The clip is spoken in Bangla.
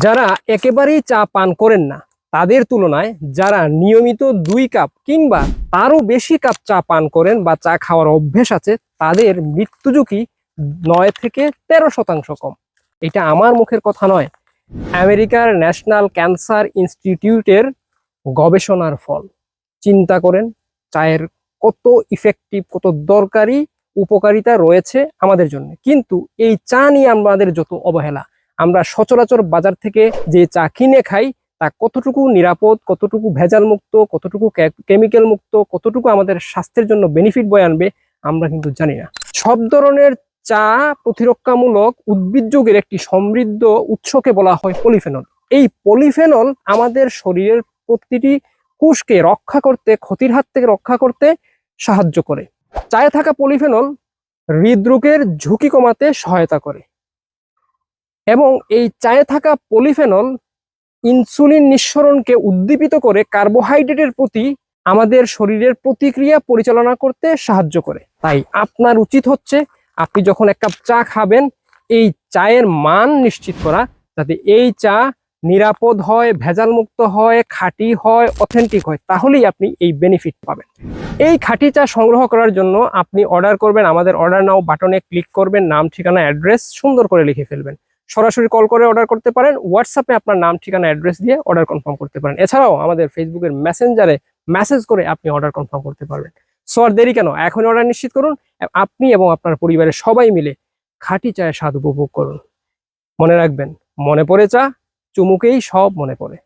যারা একেবারেই চা পান করেন না, তাদের তুলনায় যারা নিয়মিত দুই কাপ কিংবা তারও বেশি কাপ চা পান করেন বা চা খাওয়ার অভ্যেস আছে, তাদের মৃত্যু ঝুঁকি নয় থেকে তেরো শতাংশ কম। এটা আমার মুখের কথা নয়। আমেরিকার ন্যাশনাল ক্যান্সার ইনস্টিটিউটের গবেষণার ফল। চিন্তা করেন, চায়ের কত ইফেক্টিভ কত দরকারি উপকারিতা রয়েছে আমাদের জন্য। কিন্তু এই চা নিয়ে আমাদের যত অবহেলা আমরা সচরাচর বাজার থেকে যে চা কিনে খাই, তা কতটুকু নিরাপদ, কতটুকু ভেজাল মুক্ত কতটুকু কেমিক্যাল মুক্ত, কতটুকু আমাদের স্বাস্থ্যের জন্য বেনিফিট বয়ে আনবে, আমরা কিন্তু জানি না। সব ধরনের চা প্রতিরক্ষামূলক উদ্ভিদযোগের একটি সমৃদ্ধ উৎসকে বলা হয় পলিফেনল এই পলিফেনল আমাদের শরীরের প্রতিটি কোষকে রক্ষা করতে, ক্ষতির হাত থেকে রক্ষা করতে সাহায্য করে। চায়ে থাকা পলিফেনল হৃদরোগের ঝুঁকি কমাতে সহায়তা করে। এবং এই চায়ে থাকা পলিফেনল ইনসুলিন নিঃসরণকে উদ্দীপিত করে কার্বোহাইড্রেটের প্রতি আমাদের শরীরের প্রতিক্রিয়া পরিচালনা করতে সাহায্য করে। তাই আপনার উচিত হচ্ছে আপনি যখন এক কাপ চা খাবেন, এই চায়ের মান নিশ্চিত করা যাতে এই চা নিরাপদ হয় ভেজাল মুক্ত হয়, খাঁটি হয় অথেন্টিক হয়, তাহলেই আপনি এই বেনিফিট পাবেন। এই খাঁটি চা সংগ্রহ করার জন্য আপনি অর্ডার করবেন, আমাদের অর্ডার নাও বাটনে ক্লিক করবেন, নাম, ঠিকানা অ্যাড্রেস সুন্দর করে লিখে ফেলবেন। সরাসরি কল করে অর্ডার করতে পারেন হোয়াটসঅ্যাপে আপনার নাম, ঠিকানা অ্যাড্রেস দিয়ে অর্ডার কনফার্ম করতে পারেন। এছাড়াও আমাদের ফেসবুকের মেসেঞ্জারে মেসেজ করে আপনি অর্ডার কনফার্ম করতে পারবেন। সো আর দেরি কেন? এখন অর্ডার নিশ্চিত করুন আপনি এবং আপনার পরিবারের সবাই মিলে খাঁটি চায়ের স্বাদ উপভোগ করুন। মনে রাখবেন, মনে পড়ে চা, চুমুকেই সব মনে পড়ে।